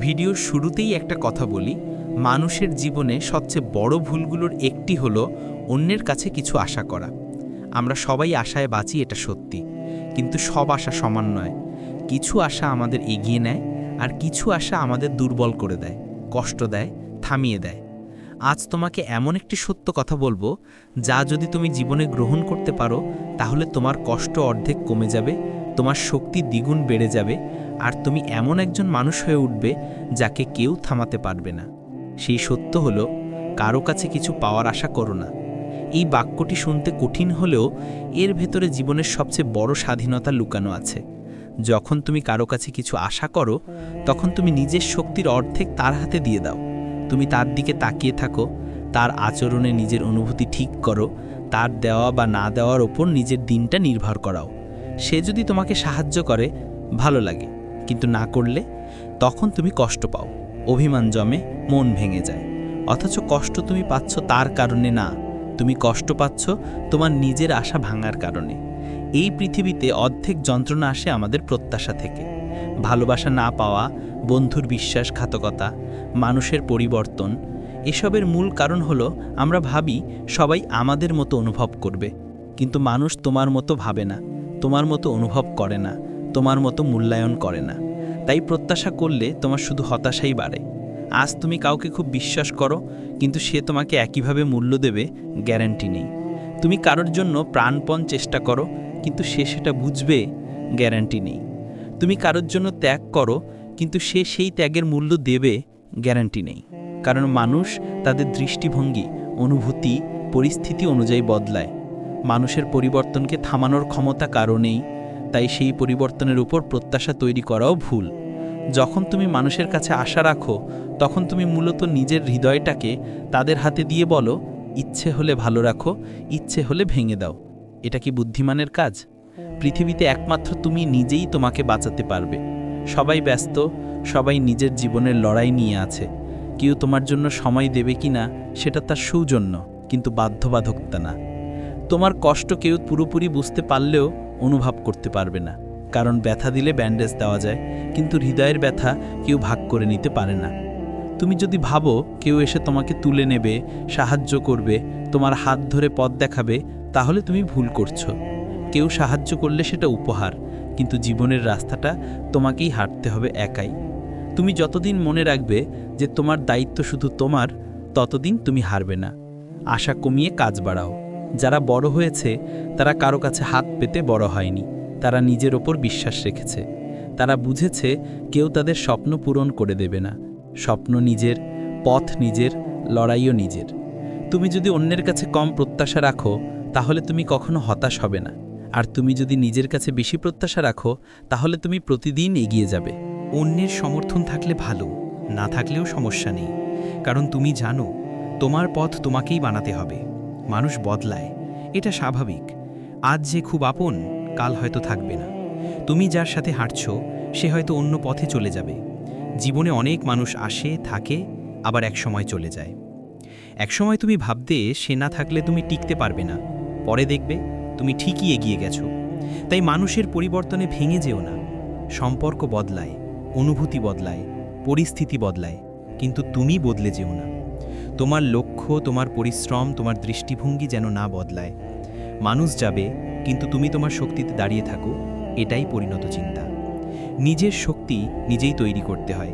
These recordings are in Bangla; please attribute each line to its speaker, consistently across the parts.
Speaker 1: ভিডিওর শুরুতেই একটা কথা বলি, মানুষের জীবনে সবচেয়ে বড় ভুলগুলোর একটি হলো অন্যের কাছে কিছু আশা করা। আমরা সবাই আশায় বাঁচি, এটা সত্যি। কিন্তু সব আশা সমান নয়। কিছু আশা আমাদের এগিয়ে নেয় আর কিছু আশা আমাদের দুর্বল করে দেয়, কষ্ট দেয়, থামিয়ে দেয়। আজ তোমাকে এমন একটি সত্য কথা বলব, যা যদি তুমি জীবনে গ্রহণ করতে পারো, তাহলে তোমার কষ্ট অর্ধেক কমে যাবে, তোমার শক্তি দ্বিগুণ বেড়ে যাবে আর তুমি এমন একজন মানুষ হয়ে উঠবে যাকে কেউ থামাতে পারবে না। সেই সত্য হলো, কারও কাছে কিছু পাওয়ার আশা করো না। এই বাক্যটি শুনতে কঠিন হলেও এর ভেতরে জীবনের সবচেয়ে বড় স্বাধীনতা লুকানো আছে। যখন তুমি কারও কাছে কিছু আশা করো, তখন তুমি নিজের শক্তির অর্ধেক তার হাতে দিয়ে দাও। তুমি তার দিকে তাকিয়ে থাকো, তার আচরণে নিজের অনুভূতি ঠিক করো, তার দেওয়া বা না দেওয়ার ওপর নিজের দিনটা নির্ভর করাও। সে যদি তোমাকে সাহায্য করে, ভালো লাগে। কিন্তু না করলে তখন তুমি কষ্ট পাও। অভিমান জমে মন ভেঙে যায়। অথচ কষ্ট তুমি পাচ্ছ তার কারণে না। তুমি কষ্ট পাচ্ছ তোমার নিজের আশা ভাঙার কারণে। এই পৃথিবীতে অর্ধেক যন্ত্রণা আসে আমাদের প্রত্যাশা থেকে। ভালোবাসা না পাওয়া, বন্ধুর বিশ্বাসঘাতকতা, মানুষের পরিবর্তন, এসবের মূল কারণ হলো আমরা ভাবি সবাই আমাদের মতো অনুভব করবে। কিন্তু মানুষ তোমার মতো ভাবে না, তোমার মতো অনুভব করে না। তোমার মতো মূল্যায়ন করে না। তাই প্রত্যাশা করলে তোমার শুধু হতাশাই বাড়ে। আজ তুমি কাউকে খুব বিশ্বাস করো, কিন্তু সে তোমাকে একইভাবে মূল্য দেবে, গ্যারান্টি নেই। তুমি কারোর জন্য প্রাণপণ চেষ্টা করো, কিন্তু সে সেটা বুঝবে, গ্যারান্টি নেই। তুমি কারোর জন্য ত্যাগ করো, কিন্তু সে সেই ত্যাগের মূল্য দেবে, গ্যারান্টি নেই। কারণ মানুষ তাদের দৃষ্টিভঙ্গি, অনুভূতি, পরিস্থিতি অনুযায়ী বদলায়। মানুষের পরিবর্তনকে থামানোর ক্ষমতা কারণেই তাই সেই পরিবর্তনের উপর প্রত্যাশা তৈরি করাও ভুল। যখন তুমি মানুষের কাছে আশা রাখো, তখন তুমি মূলত নিজের হৃদয়টাকে তাদের হাতে দিয়ে বলো, ইচ্ছে হলে ভালো রাখো, ইচ্ছে হলে ভেঙে দাও। এটা কি বুদ্ধিমানের কাজ? পৃথিবীতে একমাত্র তুমি নিজেই তোমাকে বাঁচাতে পারবে। সবাই ব্যস্ত, সবাই নিজের জীবনের লড়াই নিয়ে আছে। কেউ তোমার জন্য সময় দেবে কি না, সেটা তার সৌজন্য, কিন্তু বাধ্যবাধকতা না। তোমার কষ্ট কেউ পুরোপুরি বুঝতে পারলেও অনুভব করতে পারবে না। কারণ ব্যথা দিলে ব্যান্ডেজ দেওয়া যায়, কিন্তু হৃদয়ের ব্যথা কেউ ভাগ করে নিতে পারে না। তুমি যদি ভাবো কেউ এসে তোমাকে তুলে নেবে, সাহায্য করবে, তোমার হাত ধরে পথ দেখাবে, তাহলে তুমি ভুল করছ। কেউ সাহায্য করলে সেটা উপহার, কিন্তু জীবনের রাস্তাটা তোমাকেই হাঁটতে হবে একাই। তুমি যতদিন মনে রাখবে যে তোমার দায়িত্ব শুধু তোমার, ততদিন তুমি হারবে না। আশা কমিয়ে কাজ বাড়াও। যারা বড় হয়েছে, তারা কারও কাছে হাত পেতে বড় হয়নি। তারা নিজের ওপর বিশ্বাস রেখেছে। তারা বুঝেছে, কেউ তাদের স্বপ্ন পূরণ করে দেবে না। স্বপ্ন নিজের, পথ নিজের, লড়াইও নিজের। তুমি যদি অন্যের কাছে কম প্রত্যাশা রাখো, তাহলে তুমি কখনো হতাশ হবে না। আর তুমি যদি নিজের কাছে বেশি প্রত্যাশা রাখো, তাহলে তুমি প্রতিদিন এগিয়ে যাবে।
Speaker 2: অন্যের সমর্থন থাকলে ভালো, না থাকলেও সমস্যা নেই। কারণ তুমি জানো, তোমার পথ তোমাকেই বানাতে হবে। মানুষ বদলায়, এটা স্বাভাবিক। আজ যে খুব আপন, কাল হয়তো থাকবে না। তুমি যার সাথে হাঁটছ, সে হয়তো অন্য পথে চলে যাবে। জীবনে অনেক মানুষ আসে, থাকে, আবার এক সময় চলে যায়। একসময় তুমি ভাবতে, সে না থাকলে তুমি টিকতে পারবে না। পরে দেখবে, তুমি ঠিকই এগিয়ে গেছো। তাই মানুষের পরিবর্তনে ভেঙে যেও না। সম্পর্ক বদলায়, অনুভূতি বদলায়, পরিস্থিতি বদলায়, কিন্তু তুমি বদলে যেও না। তোমার লক্ষ্য, তোমার পরিশ্রম, তোমার দৃষ্টিভঙ্গি যেন না বদলায়। মানুষ যাবে, কিন্তু তুমি তোমার শক্তিতে দাঁড়িয়ে থাকো, এটাই পরিণত চিন্তা। নিজের শক্তি নিজেই তৈরি করতে হয়।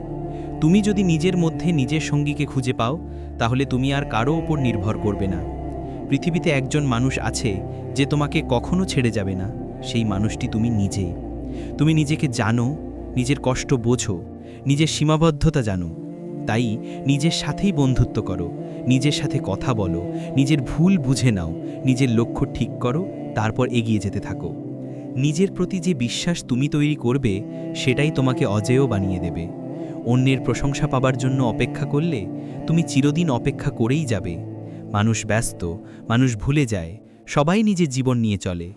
Speaker 2: তুমি যদি নিজের মধ্যে নিজের সঙ্গীকে খুঁজে পাও, তাহলে তুমি আর কারও ওপর নির্ভর করবে না। পৃথিবীতে একজন মানুষ আছে যে তোমাকে কখনো ছেড়ে যাবে না, সেই মানুষটি তুমি নিজে। তুমি নিজেকে জানো, নিজের কষ্ট বোঝো, নিজের সীমাবদ্ধতা জানো। তাই নিজের সাথেই বন্ধুত্ব করো, নিজের সাথে কথা বলো, নিজের ভুল বুঝে নাও, নিজের লক্ষ্য ঠিক করো, তারপর এগিয়ে যেতে থাকো। নিজের প্রতি যে বিশ্বাস তুমি তৈরি করবে, সেটাই তোমাকে অজেয় বানিয়ে দেবে। অন্যের প্রশংসা পাবার জন্য অপেক্ষা করলে, তুমি চিরদিন অপেক্ষা করেই যাবে। মানুষ ব্যস্ত, মানুষ ভুলে যায়, সবাই নিজের জীবন নিয়ে চলে।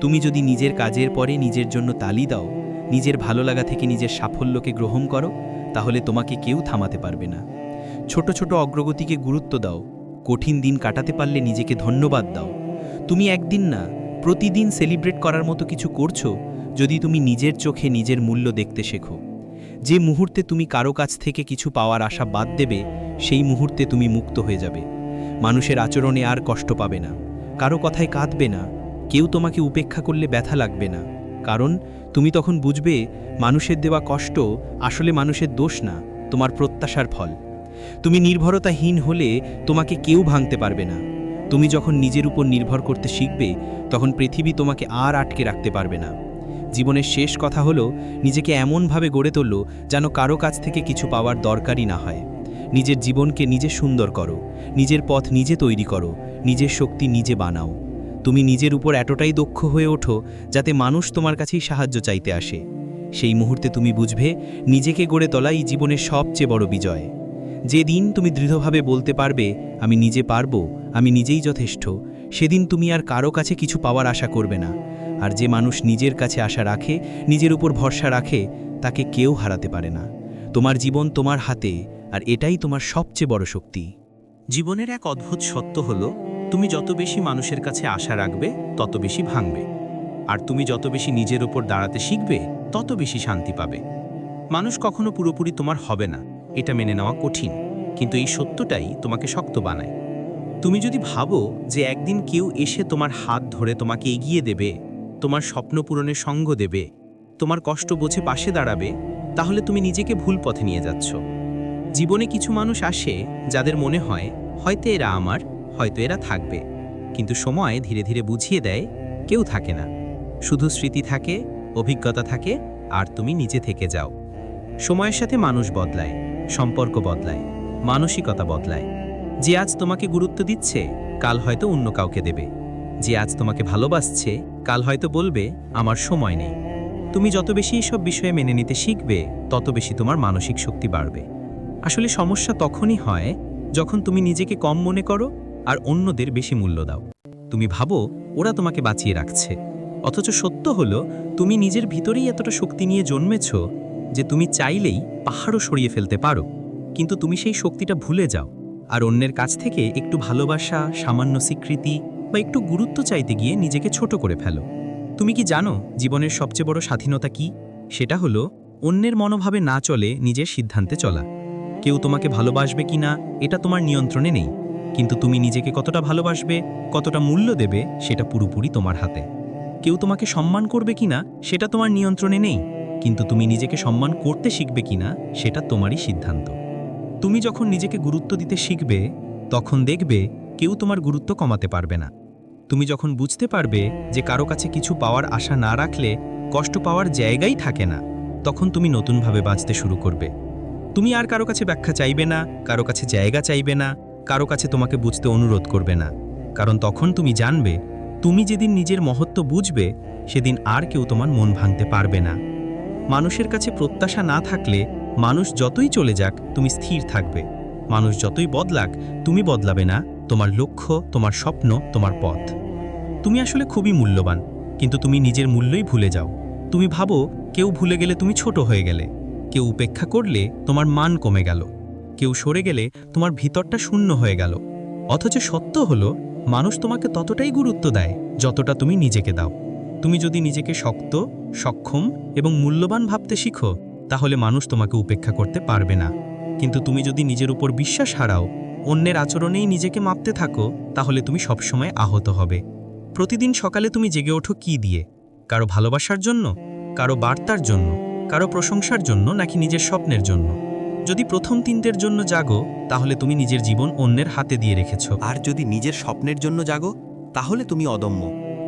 Speaker 2: তুমি যদি নিজের কাজের পরে নিজের জন্য তালি দাও, নিজের ভালো লাগা থেকে নিজের সাফল্যকে গ্রহণ করো তাহলে তোমাকে কেউ থামাতে পারবে না। ছোট ছোট অগ্রগতিকে গুরুত্ব দাও। কঠিন দিন কাটাতে পারলে নিজেকে ধন্যবাদ দাও। তুমি একদিন না, প্রতিদিন সেলিব্রেট করার মতো কিছু করছ যদি তুমি নিজের চোখে নিজের মূল্য দেখতে শেখো। যে মুহূর্তে তুমি কারও কাছ থেকে কিছু পাওয়ার আশা বাদ দেবে, সেই মুহূর্তে তুমি মুক্ত হয়ে যাবে। মানুষের আচরণে আর কষ্ট পাবে না। কারও কথায় কাঁদবে না। কেউ তোমাকে উপেক্ষা করলে ব্যথা লাগবে না। কারণ তুমি তখন বুঝবে মানুষের দেওয়া কষ্ট আসলে মানুষের দোষ না, তোমার প্রত্যাশার ফল। তুমি নির্ভরতাহীন হলে তোমাকে কেউ ভাঙতে পারবে না। তুমি যখন নিজের উপর নির্ভর করতে শিখবে, তখন পৃথিবী তোমাকে আর আটকে রাখতে পারবে না। জীবনের শেষ কথা হলো, নিজেকে এমনভাবে গড়ে তোলো যেন কারও কাছ থেকে কিছু পাওয়ার দরকারই না হয়। নিজের জীবনকে নিজে সুন্দর করো, নিজের পথ নিজে তৈরি করো, নিজের শক্তি নিজে বানাও। তুমি নিজের উপর এতটাই দক্ষ হয়ে ওঠো যাতে মানুষ তোমার কাছেই সাহায্য চাইতে আসে। সেই মুহূর্তে তুমি বুঝবে, নিজেকে গড়ে তোলাই জীবনের সবচেয়ে বড় বিজয়। যেদিন তুমি দৃঢ়ভাবে বলতে পারবে, আমি নিজে পারব, আমি নিজেই যথেষ্ট, সেদিন তুমি আর কারও কাছে কিছু পাওয়ার আশা করবে না। আর যে মানুষ নিজের কাছে আশা রাখে, নিজের উপর ভরসা রাখে, তাকে কেউ হারাতে পারে না। তোমার জীবন তোমার হাতে, আর এটাই তোমার সবচেয়ে বড় শক্তি।
Speaker 1: জীবনের এক অদ্ভুত সত্য হল তুমি যত বেশি মানুষের কাছে আশা রাখবে, তত বেশি ভাঙবে। আর তুমি যত বেশি নিজের ওপর দাঁড়াতে শিখবে, তত বেশি শান্তি পাবে। মানুষ কখনো পুরোপুরি তোমার হবে না, এটা মেনে নেওয়া কঠিন, কিন্তু এই সত্যটাই তোমাকে শক্ত বানায়। তুমি যদি ভাবো যে একদিন কেউ এসে তোমার হাত ধরে তোমাকে এগিয়ে দেবে, তোমার স্বপ্ন পূরণের সঙ্গ দেবে, তোমার কষ্ট বোঝে পাশে দাঁড়াবে, তাহলে তুমি নিজেকে ভুল পথে নিয়ে যাচ্ছ। জীবনে কিছু মানুষ আসে যাদের মনে হয়, হয়তো এরা আমার হয়তো এরা থাকবে। কিন্তু সময় ধীরে ধীরে বুঝিয়ে দেয়, কেউ থাকে না। শুধু স্মৃতি থাকে, অভিজ্ঞতা থাকে, আর তুমি নিজে থেকে যাও। সময়ের সাথে মানুষ বদলায়, সম্পর্ক বদলায়, মানসিকতা বদলায়। যে আজ তোমাকে গুরুত্ব দিচ্ছে, কাল হয়তো অন্য কাউকে দেবে। যে আজ তোমাকে ভালোবাসছে, কাল হয়তো বলবে, আমার সময় নেই। তুমি যত বেশি এসব বিষয়ে মেনে নিতে শিখবে, তত বেশি তোমার মানসিক শক্তি বাড়বে। আসলে সমস্যা তখনই হয়, যখন তুমি নিজেকে কম মনে করো আর অন্যদের বেশি মূল্য দাও। তুমি ভাবো, ওরা তোমাকে বাঁচিয়ে রাখছে। অথচ সত্য হলো, তুমি নিজের ভিতরেই এতটা শক্তি নিয়ে জন্মেছ যে তুমি চাইলেই পাহাড়ও সরিয়ে ফেলতে পারো। কিন্তু তুমি সেই শক্তিটা ভুলে যাও। আর অন্যের কাছ থেকে একটু ভালোবাসা, সামান্য স্বীকৃতি বা একটু গুরুত্ব চাইতে গিয়ে নিজেকে ছোট করে ফেলো। তুমি কি জানো জীবনের সবচেয়ে বড় স্বাধীনতা কি? সেটা হলো, অন্যের মনোভাবে না চলে নিজের সিদ্ধান্তে চলা। কেউ তোমাকে ভালোবাসবে কি না এটা তোমার নিয়ন্ত্রণে নেই। কিন্তু তুমি নিজেকে কতটা ভালোবাসবে, কতটা মূল্য দেবে, সেটা পুরোপুরি তোমার হাতে। কেউ তোমাকে সম্মান করবে কি না সেটা তোমার নিয়ন্ত্রণে নেই, কিন্তু তুমি নিজেকে সম্মান করতে শিখবে কি না সেটা তোমারই সিদ্ধান্ত। তুমি যখন নিজেকে গুরুত্ব দিতে শিখবে, তখন দেখবে কেউ তোমার গুরুত্ব কমাতে পারবে না। তুমি যখন বুঝতে পারবে যে কারও কাছে কিছু পাওয়ার আশা না রাখলে, কষ্ট পাওয়ার জায়গাই থাকে না, তখন তুমি নতুনভাবে বাঁচতে শুরু করবে। তুমি আর কারও কাছে ব্যাখ্যা চাইবে না, কারও কাছে জায়গা চাইবে না কারও কাছে তোমাকে বুঝতে অনুরোধ করবে না। কারণ তখন তুমি জানবে, তুমি যেদিন নিজের মহত্ব বুঝবে, সেদিন আর কেউ তোমার মন ভাঙতে পারবে না। মানুষের কাছে প্রত্যাশা না থাকলে, মানুষ যতই চলে যাক, তুমি স্থির থাকবে। মানুষ যতই বদলাক, তুমি বদলাবে না, তোমার লক্ষ্য, তোমার স্বপ্ন, তোমার পথ। তুমি আসলে খুবই মূল্যবান, কিন্তু তুমি নিজের মূল্যই ভুলে যাও। তুমি ভাবো, কেউ ভুলে গেলে তুমি ছোট হয়ে গেলে। কেউ উপেক্ষা করলে তোমার মান কমে গেল। কেউ সরে গেলে তোমার ভিতরটা শূন্য হয়ে গেল। অথচ সত্য হলো, মানুষ তোমাকে ততটাই গুরুত্ব দেয় যতটা তুমি নিজেকে দাও। তুমি যদি নিজেকে শক্ত, সক্ষম এবং মূল্যবান ভাবতে শিখো, তাহলে মানুষ তোমাকে উপেক্ষা করতে পারবে না। কিন্তু তুমি যদি নিজের উপর বিশ্বাস হারাও, অন্যের আচরণেই নিজেকে মাপতে থাকো, তাহলে তুমি সবসময় আহত হবে। প্রতিদিন সকালে তুমি জেগে ওঠো কি দিয়ে? কারও ভালোবাসার জন্য? কারও বার্তার জন্য? কারও প্রশংসার জন্য? নাকি নিজের স্বপ্নের জন্য? যদি প্রথম তিনটের জন্য জাগো, তাহলে তুমি নিজের জীবন অন্যের হাতে দিয়ে রেখেছ।
Speaker 3: আর যদি নিজের স্বপ্নের জন্য জাগো, তাহলে তুমি অদম্য।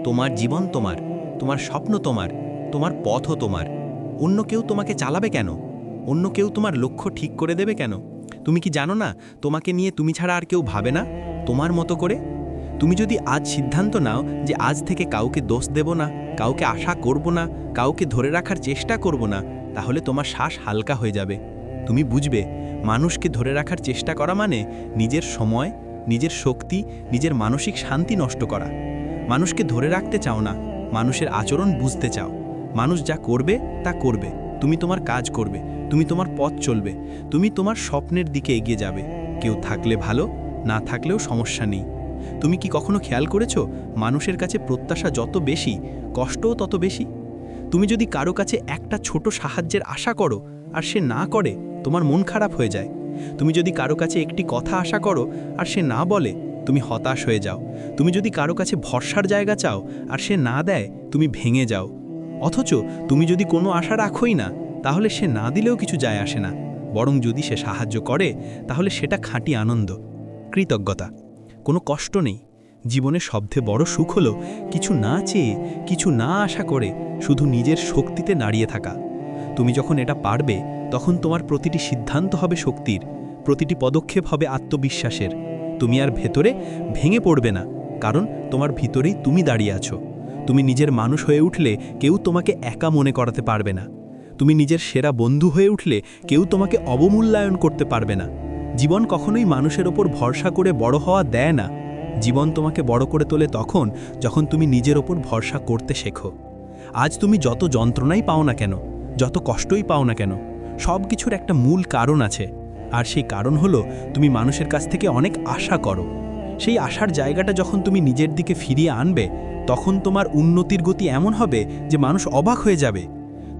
Speaker 3: তোমার জীবন তোমার তোমার স্বপ্ন তোমার তোমার পথও তোমার। অন্য কেউ তোমাকে চালাবে কেন? অন্য কেউ তোমার লক্ষ্য ঠিক করে দেবে কেন? তুমি কি জানো না, তোমাকে নিয়ে তুমি ছাড়া আর কেউ ভাবে না? তোমার মতো করে? তুমি যদি আজ সিদ্ধান্ত নাও যে আজ থেকে কাউকে দোষ দেব না, কাউকে আশা করব না, কাউকে ধরে রাখার চেষ্টা করব না, তাহলে তোমার শ্বাস হালকা হয়ে যাবে। তুমি বুঝবে, মানুষকে ধরে রাখার চেষ্টা করা মানে নিজের সময়, নিজের শক্তি, নিজের মানসিক শান্তি নষ্ট করা। মানুষকে ধরে রাখতে চাও না, মানুষের আচরণ বুঝতে চাও। মানুষ যা করবে, তা করবে। তুমি তোমার কাজ করবে, তুমি তোমার পথ চলবে, তুমি তোমার স্বপ্নের দিকে এগিয়ে যাবে। কেউ থাকলে ভালো, না থাকলেও সমস্যা নেই। তুমি কি কখনো খেয়াল করেছ, মানুষের কাছে প্রত্যাশা যত বেশি, কষ্টও তত বেশি? তুমি যদি কারও কাছে একটা ছোট সাহায্যের আশা করো, আর সে না করে তোমার মন খারাপ হয়ে যায়। তুমি যদি কারও কাছে একটি কথা আশা করো আর সে না বলে, তুমি হতাশ হয়ে যাও। তুমি যদি কারও কাছে ভরসার জায়গা চাও আর সে না দেয়, তুমি ভেঙে যাও। অথচ তুমি যদি কোনো আশা রাখোই না, তাহলে সে না দিলেও কিছু যায় আসে না। বরং যদি সে সাহায্য করে, তাহলে সেটা খাঁটি আনন্দ। কৃতজ্ঞতা। কোনো কষ্ট নেই। জীবনের সবথেকে বড় সুখ হলো কিছু না চেয়ে, কিছু না আশা করে শুধু নিজের শক্তিতে নাড়িয়ে থাকা। তুমি যখন এটা পারবে, তখন তোমার প্রতিটি সিদ্ধান্ত হবে শক্তির, প্রতিটি পদক্ষেপ হবে আত্মবিশ্বাসের। তুমি আর ভেতরে ভেঙে পড়বে না, কারণ তোমার ভিতরেই তুমি দাঁড়িয়ে আছো। তুমি নিজের মানুষ হয়ে উঠলে কেউ তোমাকে একা মনে করাতে পারবে না। তুমি নিজের সেরা বন্ধু হয়ে উঠলে কেউ তোমাকে অবমূল্যায়ন করতে পারবে না। জীবন কখনোই মানুষের ওপর ভরসা করে বড় হওয়া দেয় না। জীবন তোমাকে বড় করে তোলে তখন, যখন তুমি নিজের ওপর ভরসা করতে শেখো। আজ তুমি যত যন্ত্রণাই পাও না কেন যত কষ্টই পাও না কেন, সব কিছুর একটা মূল কারণ আছে। আর সেই কারণ হলো, তুমি মানুষের কাছ থেকে অনেক আশা করো। সেই আশার জায়গাটা যখন তুমি নিজের দিকে ফিরিয়ে আনবে, তখন তোমার উন্নতির গতি এমন হবে যে মানুষ অবাক হয়ে যাবে।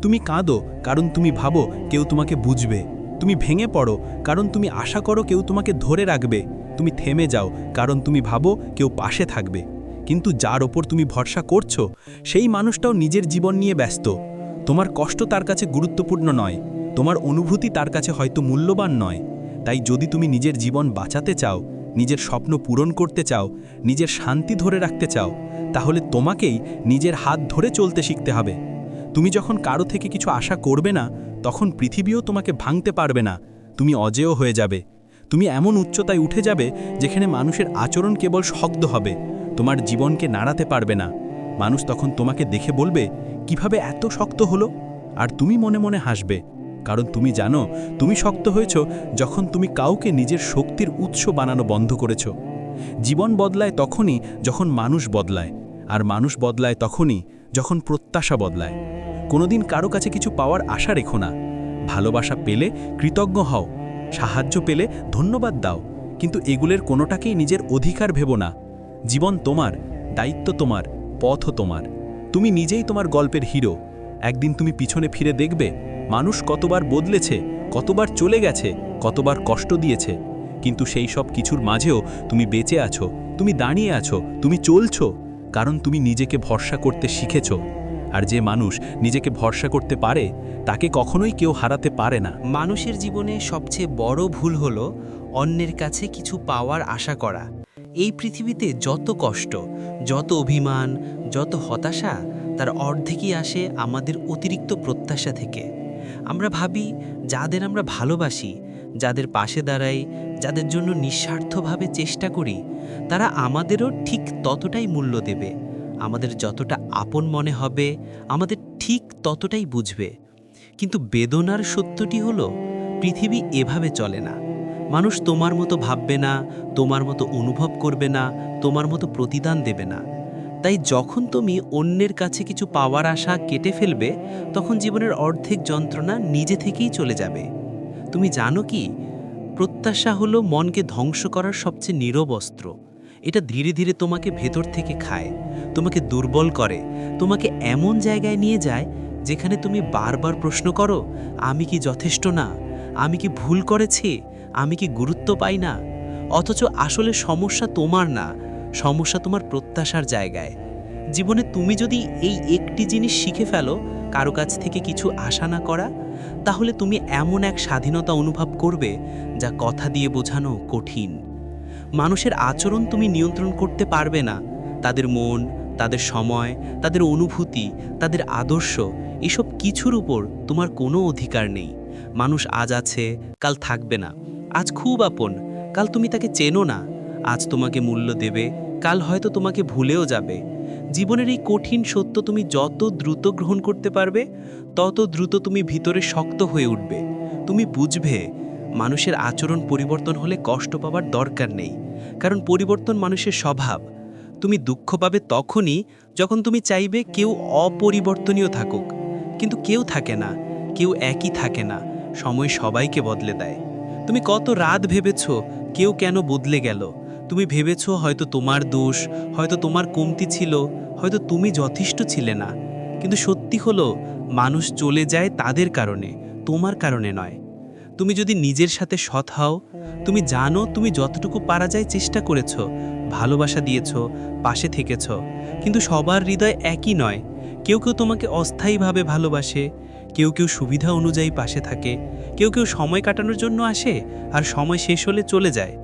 Speaker 3: তুমি কাঁদো কারণ তুমি ভাবো কেউ তোমাকে বুঝবে। তুমি ভেঙে পড়ো কারণ তুমি আশা করো কেউ তোমাকে ধরে রাখবে। তুমি থেমে যাও কারণ তুমি ভাবো কেউ পাশে থাকবে। কিন্তু যার ওপর তুমি ভরসা করছ, সেই মানুষটাও নিজের জীবন নিয়ে ব্যস্ত। তোমার কষ্ট তার কাছে গুরুত্বপূর্ণ নয়, তোমার অনুভূতি তার কাছে হয়তো মূল্যবান নয়। তাই যদি তুমি নিজের জীবন বাঁচাতে চাও, নিজের স্বপ্ন পূরণ করতে চাও, নিজের শান্তি ধরে রাখতে চাও, তাহলে তোমাকেই নিজের হাত ধরে চলতে শিখতে হবে। তুমি যখন কারও থেকে কিছু আশা করবে না, তখন পৃথিবীও তোমাকে ভাঙতে পারবে না, তুমি অজেয় হয়ে যাবে। তুমি এমন উচ্চতায় উঠে যাবে, যেখানে মানুষের আচরণ কেবল শব্দ হবে, তোমার জীবনকে নাড়াতে পারবে না। মানুষ তখন তোমাকে দেখে বলবে কীভাবে এত শক্ত হলো? আর তুমি মনে মনে হাসবে, কারণ তুমি জানো, তুমি শক্ত হয়েছ যখন তুমি কাউকে নিজের শক্তির উৎস বানানো বন্ধ করেছ। জীবন বদলায় তখনই যখন মানুষ বদলায়, আর মানুষ বদলায় তখনই যখন প্রত্যাশা বদলায়। কোনোদিন কারও কাছে কিছু পাওয়ার আশা রেখো না। ভালোবাসা পেলে কৃতজ্ঞ হও, সাহায্য পেলে ধন্যবাদ দাও, কিন্তু এগুলের কোনোটাকেই নিজের অধিকার ভেবো না। জীবন তোমার, দায়িত্ব তোমার, পথও তোমার। তুমি নিজেই তোমার গল্পের হিরো। একদিন তুমি পিছনে ফিরে দেখবে, মানুষ কতবার বদলেছে, কতবার চলে গেছে, কতবার কষ্ট দিয়েছে। কিন্তু সেই সব কিছুর মাঝেও তুমি বেঁচে আছো, তুমি দাঁড়িয়ে আছো, তুমি চলছো, কারণ তুমি নিজেকে ভরসা করতে শিখেছো। আর যে মানুষ নিজেকে ভরসা করতে পারে, তাকে কখনোই কেউ হারাতে পারে না।
Speaker 1: মানুষের জীবনে সবচেয়ে বড় ভুল হলো অন্যের কাছে কিছু পাওয়ার আশা করা। এই পৃথিবীতে যত কষ্ট, যত অভিমান, যত হতাশা, তার অর্ধেকই আসে আমাদের অতিরিক্ত প্রত্যাশা থেকে। আমরা ভাবি, যাদের আমরা ভালোবাসি, যাদের পাশে দাঁড়াই, যাদের জন্য নিঃস্বার্থভাবে চেষ্টা করি, তারা আমাদেরও ঠিক ততটাই মূল্য দেবে। আমাদের যতটা আপন মনে হবে, আমাদের ঠিক ততটাই বুঝবে। কিন্তু বেদনার সত্যটি হলো, পৃথিবী এভাবে চলে না। মানুষ তোমার মতো ভাববে না, তোমার মতো অনুভব করবে না, তোমার মতো প্রতিদান দেবে না। তাই যখন তুমি অন্যের কাছে কিছু পাওয়ার আশা কেটে ফেলবে, তখন জীবনের অর্ধেক যন্ত্রণা নিজে থেকেই চলে যাবে। তুমি জানো কি? প্রত্যাশা হলো মনকে ধ্বংস করার সবচেয়ে নীরব অস্ত্র। এটা ধীরে ধীরে তোমাকে ভেতর থেকে খায়, তোমাকে দুর্বল করে, তোমাকে এমন জায়গায় নিয়ে যায় যেখানে তুমি বারবার প্রশ্ন করো, আমি কি যথেষ্ট না? আমি কি ভুল করেছি? আমি কি গুরুত্ব পাই না? অথচ আসলে সমস্যা তোমার না, সমস্যা তোমার প্রত্যাশার জায়গায়। জীবনে তুমি যদি এই একটি জিনিস শিখে ফেলো, কারও কাছ থেকে কিছু আশা না করা, তাহলে তুমি এমন এক স্বাধীনতা অনুভব করবে, যা কথা দিয়ে বোঝানো কঠিন। মানুষের আচরণ তুমি নিয়ন্ত্রণ করতে পারবে না। তাদের মন, তাদের সময়, তাদের অনুভূতি, তাদের আদর্শ, এসব কিছুর উপর তোমার কোনো অধিকার নেই। মানুষ আজ আছে, কাল থাকবে না। আজ খুব আপন, কাল তুমি তাকে চেনো না। আজ তোমাকে মূল্য দেবে, কাল হয়তো তোমাকে ভুলেও যাবে। জীবনের এই কঠিন সত্য তুমি যত দ্রুত গ্রহণ করতে পারবে, তত দ্রুত তুমি ভিতরে শক্ত হয়ে উঠবে। তুমি বুঝবে, মানুষের আচরণ পরিবর্তন হলে কষ্ট পাবার দরকার নেই, কারণ পরিবর্তন মানুষের স্বভাব। তুমি দুঃখ পাবে তখনই যখন তুমি চাইবে কেউ অপরিবর্তনীয় থাকুক। কিন্তু কেউ থাকে না, কেউ একই থাকে না, সময় সবাইকে বদলে দেয়। তুমি কত রাত ভেবেছ কেউ কেন বদলে গেল? তুমি ভেবেছ হয়তো তোমার দোষ, হয়তো তোমার কমতি ছিল, হয়তো তুমি যথেষ্ট ছিলে না। কিন্তু সত্যি হলো, মানুষ চলে যায় তাদের কারণে,
Speaker 2: তোমার কারণে নয়। তুমি যদি নিজের সাথে সৎ হও, তুমি জানো তুমি যতটুকু পারা যায় চেষ্টা করেছ, ভালোবাসা দিয়েছ, পাশে থেকেছ। কিন্তু সবার হৃদয় একই নয়। কেউ কেউ তোমাকে অস্থায়ীভাবে ভালোবাসে কেউ কেউ সুবিধা অনুযায়ী পাশে থাকে, কেউ কেউ সময় কাটানোর জন্য আসে আর সময় শেষ হলে চলে যায়।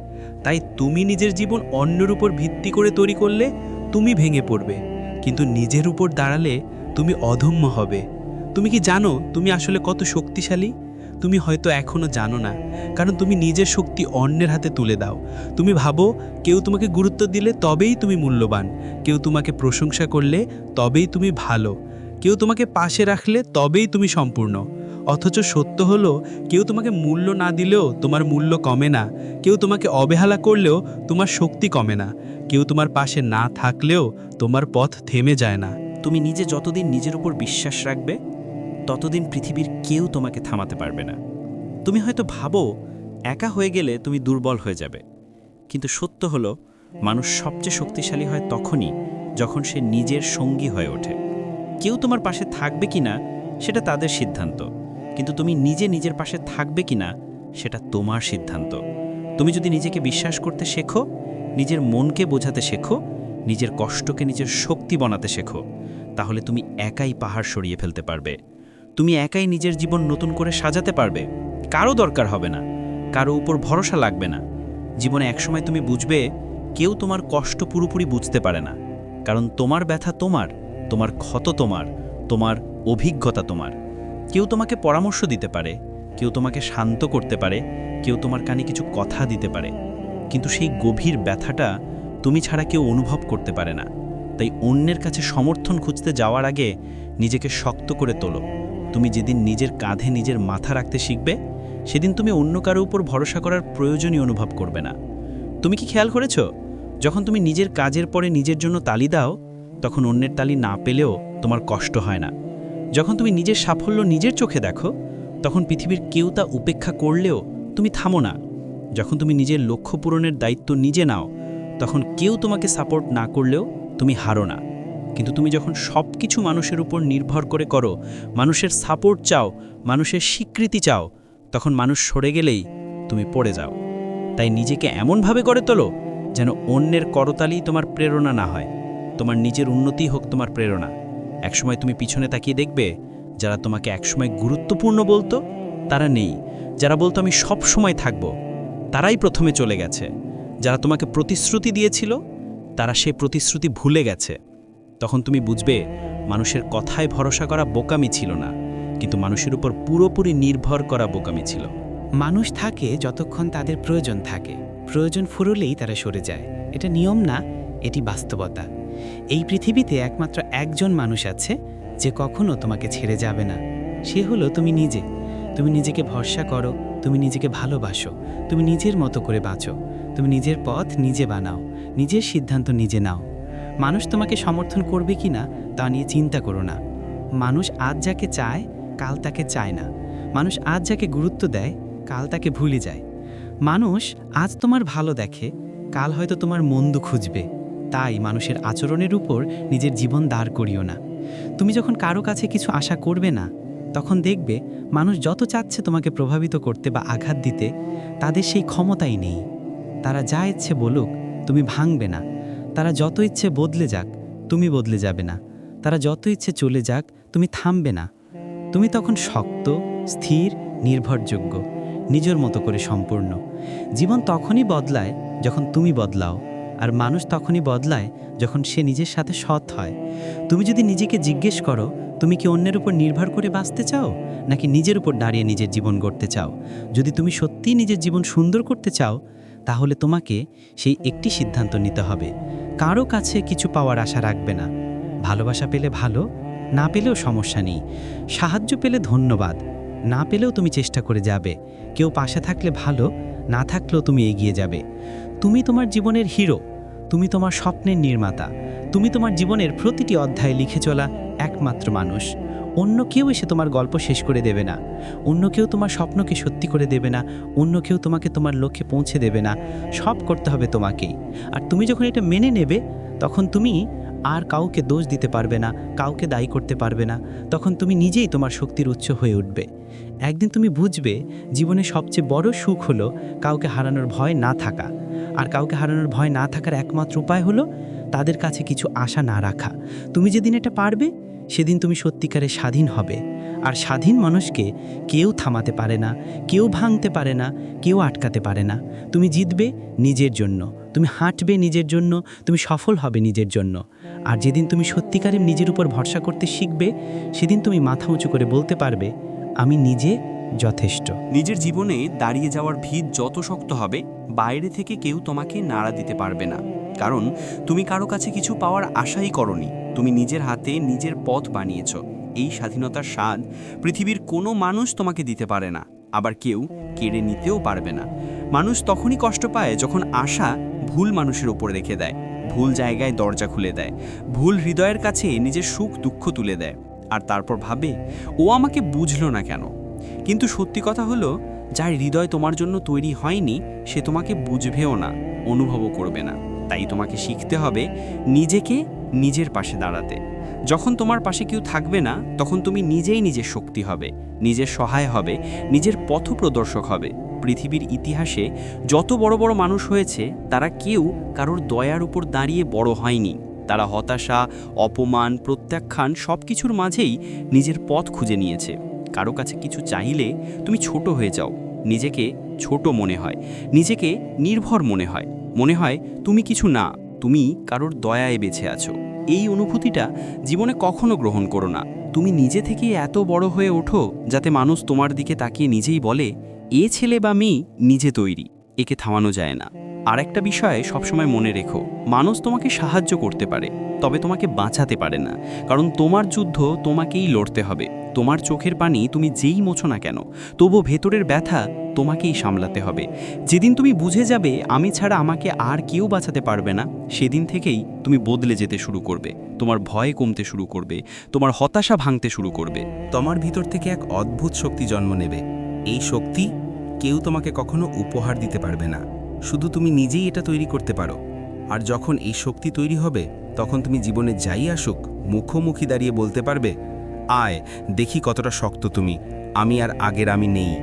Speaker 2: তাই তুমি নিজের জীবন অন্যের উপর ভিত্তি করে তৈরি করলে তুমি ভেঙে পড়বে, কিন্তু নিজের উপর দাঁড়ালে তুমি অধম্য হবে। তুমি কি জানো তুমি আসলে কত শক্তিশালী? তুমি হয়তো এখনও জানো না, কারণ তুমি নিজের শক্তি অন্যের হাতে তুলে দাও। তুমি ভাবো, কেউ তোমাকে গুরুত্ব দিলে তবেই তুমি মূল্যবান, কেউ তোমাকে প্রশংসা করলে তবেই তুমি ভালো। কেউ তোমাকে পাশে রাখলে তবেই তুমি সম্পূর্ণ। অথচ সত্য হলো, কেউ তোমাকে মূল্য না দিলেও তোমার মূল্য কমে না। কেউ তোমাকে অবহেলা করলেও তোমার শক্তি কমে না। কেউ তোমার পাশে না থাকলেও তোমার পথ থেমে যায় না।
Speaker 3: তুমি নিজে যতদিন নিজের উপর বিশ্বাস রাখবে, ততদিন পৃথিবীর কেউ তোমাকে থামাতে পারবে না। তুমি হয়তো ভাবো, একা হয়ে গেলে তুমি দুর্বল হয়ে যাবে। কিন্তু সত্য হলো, মানুষ সবচেয়ে শক্তিশালী হয় তখনই যখন সে নিজের সঙ্গী হয়ে ওঠে। কেউ তোমার পাশে থাকবে কিনা, সেটা তাদের সিদ্ধান্ত। কিন্তু তুমি নিজে নিজের পাশে থাকবে কিনা, সেটা তোমার সিদ্ধান্ত। তুমি যদি নিজেকে বিশ্বাস করতে শেখো, নিজের মনকে বোঝাতে শেখো, নিজের কষ্টকে নিজের শক্তি বানাতে শেখো, তাহলে তুমি একাই পাহাড় সরিয়ে ফেলতে পারবে। তুমি একাই নিজের জীবন নতুন করে সাজাতে পারবে। কারও দরকার হবে না, কারও উপর ভরসা লাগবে না। জীবনে একসময় তুমি বুঝবে, কেউ তোমার কষ্ট পুরোপুরি বুঝতে পারে না, কারণ তোমার ব্যথা তোমার। তোমার ক্ষত তোমার তোমার অভিজ্ঞতা তোমার। কেউ তোমাকে পরামর্শ দিতে পারে, কেউ তোমাকে শান্ত করতে পারে, কেউ তোমার কানে কিছু কথা দিতে পারে। কিন্তু সেই গভীর ব্যথাটা তুমি ছাড়া কেউ অনুভব করতে পারে না। তাই অন্যের কাছে সমর্থন খুঁজতে যাওয়ার আগে নিজেকে শক্ত করে তোলো। তুমি যেদিন নিজের কাঁধে নিজের মাথা রাখতে শিখবে, সেদিন তুমি অন্য কারও উপর ভরসা করার প্রয়োজনই অনুভব করবে না। তুমি কি খেয়াল করেছ? যখন তুমি নিজের কাজের পরে নিজের জন্য তালি দাও তখন অন্যের তালি না পেলেও তোমার কষ্ট হয় না। যখন তুমি নিজের সাফল্য নিজের চোখে দেখো, তখন পৃথিবীর কেউ তা উপেক্ষা করলেও তুমি থামো না। যখন তুমি নিজের লক্ষ্য পূরণের দায়িত্ব নিজে নাও, তখন কেউ তোমাকে সাপোর্ট না করলেও তুমি হারো না। কিন্তু তুমি যখন সব কিছু মানুষের উপর নির্ভর করে করো, মানুষের সাপোর্ট চাও, মানুষের স্বীকৃতি চাও, তখন মানুষ সরে গেলেই তুমি পড়ে যাও। তাই নিজেকে এমনভাবে করে তোলো যেন অন্যের করতালি তোমার প্রেরণা না হয়। তোমার নিজের উন্নতি হোক তোমার প্রেরণা। একসময় তুমি পিছনে তাকিয়ে দেখবে, যারা তোমাকে একসময় গুরুত্বপূর্ণ বলতো, তারা নেই। যারা বলতো, আমি সব সময় থাকব তারাই প্রথমে চলে গেছে। যারা তোমাকে প্রতিশ্রুতি দিয়েছিল, তারা সেই প্রতিশ্রুতি ভুলে গেছে। তখন তুমি বুঝবে, মানুষের কথায় ভরসা করা বোকামি ছিল না, কিন্তু মানুষের উপর পুরোপুরি নির্ভর করা বোকামি ছিল।
Speaker 4: মানুষ থাকে যতক্ষণ তাদের প্রয়োজন থাকে। প্রয়োজন ফুরলেই তারা সরে যায়। এটা নিয়ম না, এটি বাস্তবতা। এই পৃথিবীতে একমাত্র একজন মানুষ আছে যে কখনো তোমাকে ছেড়ে যাবে না। সে হলো তুমি নিজে। তুমি নিজেকে ভরসা করো, তুমি নিজেকে ভালোবাসো, তুমি নিজের মতো করে বাঁচো। তুমি নিজের পথ নিজে বানাও, নিজের সিদ্ধান্ত নিজে নাও। মানুষ তোমাকে সমর্থন করবে কি না, তা নিয়ে চিন্তা করো না। মানুষ আজ যাকে চায়, কাল তাকে চায় না। মানুষ আজ যাকে গুরুত্ব দেয়, কাল তাকে ভুলে যায়। মানুষ আজ তোমার ভালো দেখে, কাল হয়তো তোমার মন্দ খুঁজবে। তাই মানুষের আচরণের উপর নিজের জীবন দাঁড় করিও না। তুমি যখন কারও কাছে কিছু আশা করবে না, তখন দেখবে মানুষ যত চাচ্ছে তোমাকে প্রভাবিত করতে বা আঘাত দিতে, তাদের সেই ক্ষমতাই নেই। তারা যা ইচ্ছে বলুক, তুমি ভাঙবে না। তারা যত ইচ্ছে বদলে যাক, তুমি বদলে যাবে না। তারা যত ইচ্ছে চলে যাক, তুমি থামবে না। তুমি তখন শক্ত, স্থির, নির্ভরযোগ্য, নিজের মতো করে সম্পূর্ণ। জীবন তখনই বদলায় যখন তুমি বদলাও। আর মানুষ তখনই বদলায় যখন সে নিজের সাথে সৎ হয়। তুমি যদি নিজেকে জিজ্ঞেস করো, তুমি কি অন্যের উপর নির্ভর করে বাঁচতে চাও? নাকি নিজের উপর দাঁড়িয়ে নিজের জীবন গড়তে চাও? যদি তুমি সত্যিই নিজের জীবন সুন্দর করতে চাও, তাহলে তোমাকে সেই একটি সিদ্ধান্ত নিতে হবে। কারও কাছে কিছু পাওয়ার আশা রাখবে না। ভালোবাসা পেলে ভালো, না পেলেও সমস্যা নেই। সাহায্য পেলে ধন্যবাদ। না পেলেও তুমি চেষ্টা করে যাবে। কেউ পাশে থাকলে ভালো, না থাকলেও তুমি এগিয়ে যাবে। তুমি তোমার জীবনের হিরো, তুমি তোমার স্বপ্নের নির্মাতা, তুমি তোমার জীবনের প্রতিটি অধ্যায়ে লিখে চলা একমাত্র মানুষ। অন্য কেউ এসে তোমার গল্প শেষ করে দেবে না। অন্য কেউ তোমার স্বপ্নকে সত্যি করে দেবে না। অন্য কেউ তোমাকে তোমার লক্ষ্যে পৌঁছে দেবে না। সব করতে হবে তোমাকেই। আর তুমি যখন এটা মেনে নেবে, তখন তুমি আর কাউকে দোষ দিতে পারবে না, কাউকে দায়ী করতে পারবে না। তখন তুমি নিজেই তোমার শক্তির উৎস হয়ে উঠবে। একদিন তুমি বুঝবে জীবনে সবচেয়ে বড় সুখ হলো কাউকে হারানোর ভয় না থাকা। আর কাউকে হারানোর ভয় না থাকার একমাত্র উপায় হলো তাদের কাছে কিছু আশা না রাখা। তুমি যেদিন এটা পারবে, সেদিন তুমি সত্যিকারে স্বাধীন হবে। আর স্বাধীন মানুষকে কেউ থামাতে পারে না, কেউ ভাঙতে পারে না, কেউ আটকাতে পারে না। তুমি জিতবে নিজের জন্য, তুমি হাঁটবে নিজের জন্য, তুমি সফল হবে নিজের জন্য। আর যেদিন তুমি সত্যিকারে নিজের উপর ভরসা করতে শিখবে, সেদিন তুমি মাথা উঁচু করে বলতে পারবে আমি নিজে যথেষ্ট।
Speaker 5: নিজের জীবনে দাঁড়িয়ে যাওয়ার ভিত যত শক্ত হবে, বাইরে থেকে কেউ তোমাকে নাড়া দিতে পারবে না। কারণ, তুমি কারও কাছে কিছু পাওয়ার আশাই করনি। তুমি নিজের হাতে নিজের পথ বানিয়েছ। এই স্বাধীনতার স্বাদ পৃথিবীর কোনো মানুষ তোমাকে দিতে পারে না। আবার কেউ কেড়ে নিতেও পারবে না। মানুষ তখনই কষ্ট পায় যখন আশা ভুল মানুষের ওপর রেখে দেয়। ভুল জায়গায় দরজা খুলে দেয়। ভুল হৃদয়ের কাছে নিজের সুখ দুঃখ তুলে দেয়। আর তারপর ভাবে, ও আমাকে বুঝলো না কেন। কিন্তু সত্যি কথা হলো, যার হৃদয় তোমার জন্য তৈরি হয়নি, সে তোমাকে বুঝবেও না, অনুভবও করবে না। তাই তোমাকে শিখতে হবে নিজেকে নিজের পাশে দাঁড়াতে। যখন তোমার পাশে কেউ থাকবে না, তখন তুমি নিজেই নিজের শক্তি হবে, নিজের সহায় হবে, নিজের পথপ্রদর্শক হবে। পৃথিবীর ইতিহাসে যত বড় বড় মানুষ হয়েছে, তারা কেউ কারোর দয়ার উপর দাঁড়িয়ে বড় হয়নি। তারা হতাশা, অপমান, প্রত্যাখ্যান সব কিছুর মাঝেই নিজের পথ খুঁজে নিয়েছে। কারও কাছে কিছু চাইলে তুমি ছোট হয়ে যাও। নিজেকে ছোট মনে হয়। নিজেকে নির্ভর মনে হয়। মনে হয় তুমি কিছু না, তুমি কারোর দয়ায় বেঁচে আছো। এই অনুভূতিটা জীবনে কখনো গ্রহণ করো না। তুমি নিজে থেকেই এত বড় হয়ে ওঠো যাতে মানুষ তোমার দিকে তাকিয়ে নিজেই বলে, এ ছেলে বা মেয়ে নিজে তৈরি। একে থামানো যায় না। আর একটা বিষয়ে সবসময় মনে রেখো, মানুষ তোমাকে সাহায্য করতে পারে, তবে তোমাকে বাঁচাতে পারে না। কারণ তোমার যুদ্ধ তোমাকেই লড়তে হবে। তোমার চোখের পানি তুমি যেই মোছো না কেন তবু ভেতরের ব্যথা তোমাকেই সামলাতে হবে। যেদিন তুমি বুঝে যাবে, আমি ছাড়া আমাকে আর কেউ বাঁচাতে পারবে না, সেদিন থেকেই তুমি বদলে যেতে শুরু করবে, তোমার ভয় কমতে শুরু করবে, তোমার হতাশা ভাঙতে শুরু করবে।
Speaker 6: তোমার ভিতর থেকে এক অদ্ভুত শক্তি জন্ম নেবে। এই শক্তি কেউ তোমাকে কখনো উপহার দিতে পারবে না। শুধু তুমি নিজেই এটা তৈরি করতে পারো। আর যখন এই শক্তি তৈরি হবে, তখন তুমি জীবনে যাই আসুক, মুখোমুখি দাঁড়িয়ে বলতে পারবে, আয়, দেখি কতটা শক্ত তুমি, আমি আর আগের আমি নেই।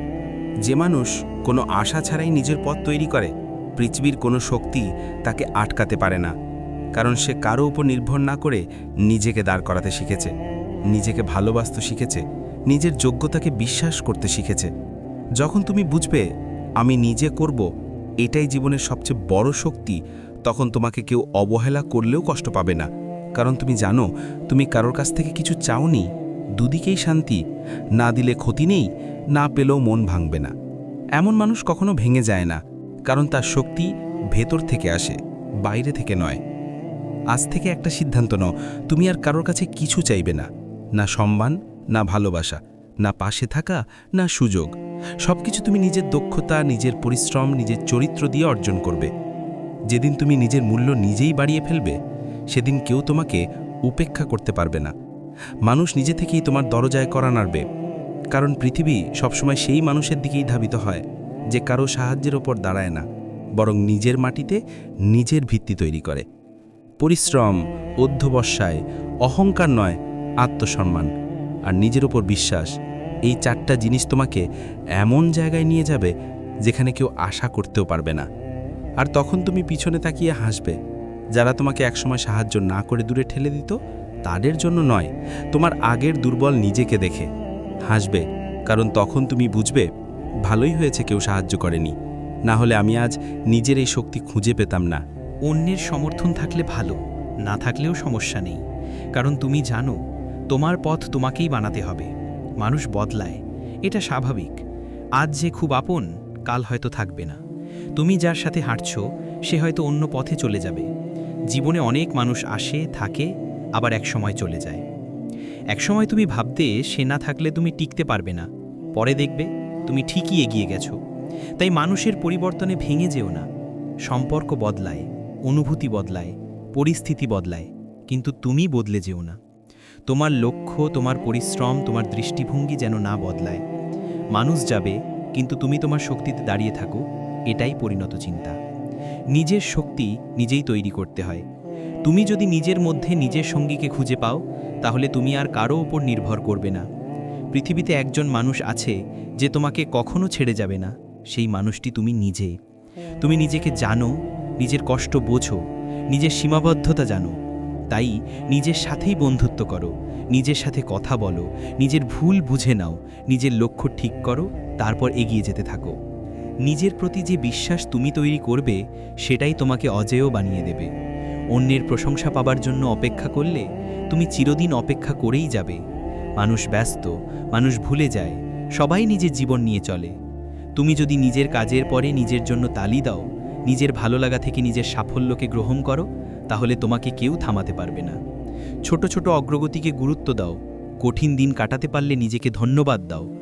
Speaker 6: যে মানুষ কোনো আশা ছাড়াই নিজের পথ তৈরি করে, পৃথিবীর কোনো শক্তি তাকে আটকাতে পারে না। কারণ সে কারও উপর নির্ভর না করে নিজেকে দাঁড় করাতে শিখেছে, নিজেকে ভালোবাসতে শিখেছে, নিজের যোগ্যতাকে বিশ্বাস করতে শিখেছে। যখন তুমি বুঝবে, আমি নিজে করব এটাই জীবনের সবচেয়ে বড় শক্তি। তখন তোমাকে কেউ অবহেলা করলেও কষ্ট পাবে না। কারণ তুমি জানো, তুমি কারোর কাছ থেকে কিছু চাওনি। দুদিকেই শান্তি। না দিলে ক্ষতি নেই, না পেলেও মন ভাঙবে না। এমন মানুষ কখনো ভেঙে যায় না, কারণ তার শক্তি ভেতর থেকে আসে, বাইরে থেকে নয়। আজ থেকে একটা সিদ্ধান্ত নাও, তুমি আর কারোর কাছে কিছু চাইবে না না সম্মান, না ভালোবাসা। না পাশে থাকা, না সুযোগ। সবকিছু তুমি নিজের দক্ষতা, নিজের পরিশ্রম, নিজের চরিত্র দিয়ে অর্জন করবে। যেদিন তুমি নিজের মূল্য নিজেই বাড়িয়ে ফেলবে, সেদিন কেউ তোমাকে উপেক্ষা করতে পারবে না। মানুষ নিজে থেকেই তোমার দরজায় করা নাড়বে। কারণ পৃথিবী সবসময় সেই মানুষের দিকেই ধাবিত হয়, যে কারও সাহায্যের ওপর দাঁড়ায় না, বরং নিজের মাটিতে নিজের ভিত্তি তৈরি করে। পরিশ্রম, অধ্যবসায়, অহংকার নয়, আত্মসম্মান। আর নিজের ওপর বিশ্বাস। এই চারটা জিনিস তোমাকে এমন জায়গায় নিয়ে যাবে যেখানে কেউ আশা করতেও পারবে না। আর তখন তুমি পিছনে তাকিয়ে হাসবে। যারা তোমাকে একসময় সাহায্য না করে দূরে ঠেলে দিত, তাদের জন্য নয়, তোমার আগের দুর্বল নিজেকে দেখে। হাসবে, কারণ তখন তুমি বুঝবে, ভালোই হয়েছে কেউ সাহায্য করেনি। না হলে আমি আজ নিজের এই শক্তি খুঁজে পেতাম না।
Speaker 2: অন্যের সমর্থন থাকলে ভালো, না থাকলেও সমস্যা নেই। কারণ তুমি জানো তোমার পথ তোমাকেই বানাতে হবে। মানুষ বদলায়। এটা স্বাভাবিক। আজ যে খুব আপন, কাল হয়তো থাকবে না। তুমি যার সাথে হাঁটছ, সে হয়তো অন্য পথে চলে যাবে। জীবনে অনেক মানুষ আসে, থাকে, আবার এক সময় চলে যায়। একসময় তুমি ভাবতে, সে না থাকলে তুমি টিকতে পারবে না। পরে দেখবে, তুমি ঠিকই এগিয়ে গেছো। তাই মানুষের পরিবর্তনে ভেঙে যেও না। সম্পর্ক বদলায়, অনুভূতি বদলায়, পরিস্থিতি বদলায়, কিন্তু তুমি বদলে যেও না। তোমার লক্ষ্য, তোমার পরিশ্রম, তোমার দৃষ্টিভঙ্গি যেন না বদলায়। মানুষ যাবে, কিন্তু তুমি তোমার শক্তিতে দাঁড়িয়ে থাকো, এটাই পরিণত চিন্তা। নিজের শক্তি নিজেই তৈরি করতে হয়। তুমি যদি নিজের মধ্যে নিজের সঙ্গীকে খুঁজে পাও, তাহলে তুমি আর কারও ওপর নির্ভর করবে না। পৃথিবীতে একজন মানুষ আছে যে তোমাকে কখনো ছেড়ে যাবে না, সেই মানুষটি তুমি নিজে। তুমি নিজেকে জানো, নিজের কষ্ট বোঝো, নিজের সীমাবদ্ধতা জানো। তাই নিজের সাথেই বন্ধুত্ব করো, নিজের সাথে কথা বলো, নিজের ভুল বুঝে নাও, নিজের লক্ষ্য ঠিক করো, তারপর এগিয়ে যেতে থাকো। নিজের প্রতি যে বিশ্বাস তুমি তৈরি করবে, সেটাই তোমাকে অজেয় বানিয়ে দেবে। অন্যের প্রশংসা পাবার জন্য অপেক্ষা করলে তুমি চিরদিন অপেক্ষা করেই যাবে। মানুষ ব্যস্ত, মানুষ ভুলে যায়, সবাই নিজের জীবন নিয়ে চলে। তুমি যদি নিজের কাজের পরে নিজের জন্য তালি দাও, নিজের ভালো লাগা থেকে নিজের সাফল্যকে গ্রহণ করো তাহলে তোমাকে কেউ থামাতে পারবে না। ছোট ছোট অগ্রগতিকে গুরুত্ব দাও। কঠিন দিন কাটাতে পারলে নিজেকে ধন্যবাদ দাও।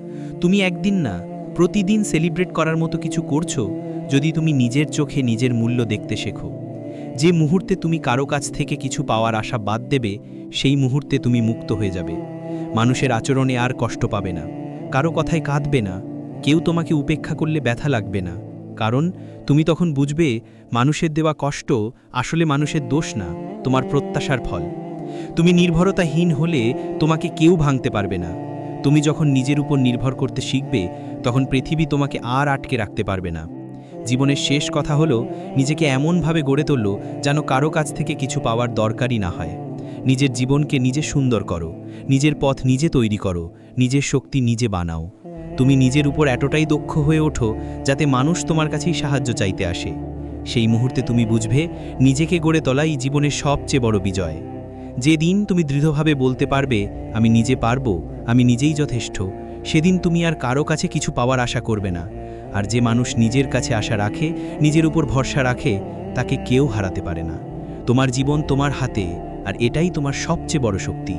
Speaker 2: তুমি একদিন না, প্রতিদিন সেলিব্রেট করার মতো কিছু করছ যদি তুমি নিজের চোখে নিজের মূল্য দেখতে শেখো। যে মুহূর্তে তুমি কারও কাছ থেকে কিছু পাওয়ার আশা বাদ দেবে, সেই মুহূর্তে তুমি মুক্ত হয়ে যাবে। মানুষের আচরণে আর কষ্ট পাবে না। কারও কথায় কাঁদবে না। কেউ তোমাকে উপেক্ষা করলে ব্যথা লাগবে না। কারণ তুমি তখন বুঝবে মানুষের দেওয়া কষ্ট আসলে মানুষের দোষ না, তোমার প্রত্যাশার ফল। তুমি নির্ভরতাহীন হলে তোমাকে কেউ ভাঙতে পারবে না। তুমি যখন নিজের উপর নির্ভর করতে শিখবে, তখন পৃথিবী তোমাকে আর আটকে রাখতে পারবে না। জীবনের শেষ কথা হলো, নিজেকে এমনভাবে গড়ে তোলল যেন কারও কাছ থেকে কিছু পাওয়ার দরকারই না হয়। নিজের জীবনকে নিজে সুন্দর করো, নিজের পথ নিজে তৈরি করো, নিজের শক্তি নিজে বানাও। তুমি নিজের উপর এতটাই দক্ষ হয়ে ওঠো যাতে মানুষ তোমার কাছেই সাহায্য চাইতে আসে। সেই মুহূর্তে তুমি বুঝবে, নিজেকে গড়ে তোলাই জীবনের সবচেয়ে বড় বিজয়। যেদিন তুমি দৃঢ়ভাবে বলতে পারবে, আমি নিজে পারব, আমি নিজেই যথেষ্ট, সেদিন তুমি আর কারও কাছে কিছু পাওয়ার আশা করবে না। আর যে মানুষ নিজের কাছে আশা রাখে, নিজের উপর ভরসা রাখে, তাকে কেউ হারাতে পারে না। তোমার জীবন তোমার হাতে, আর এটাই তোমার সবচেয়ে বড় শক্তি।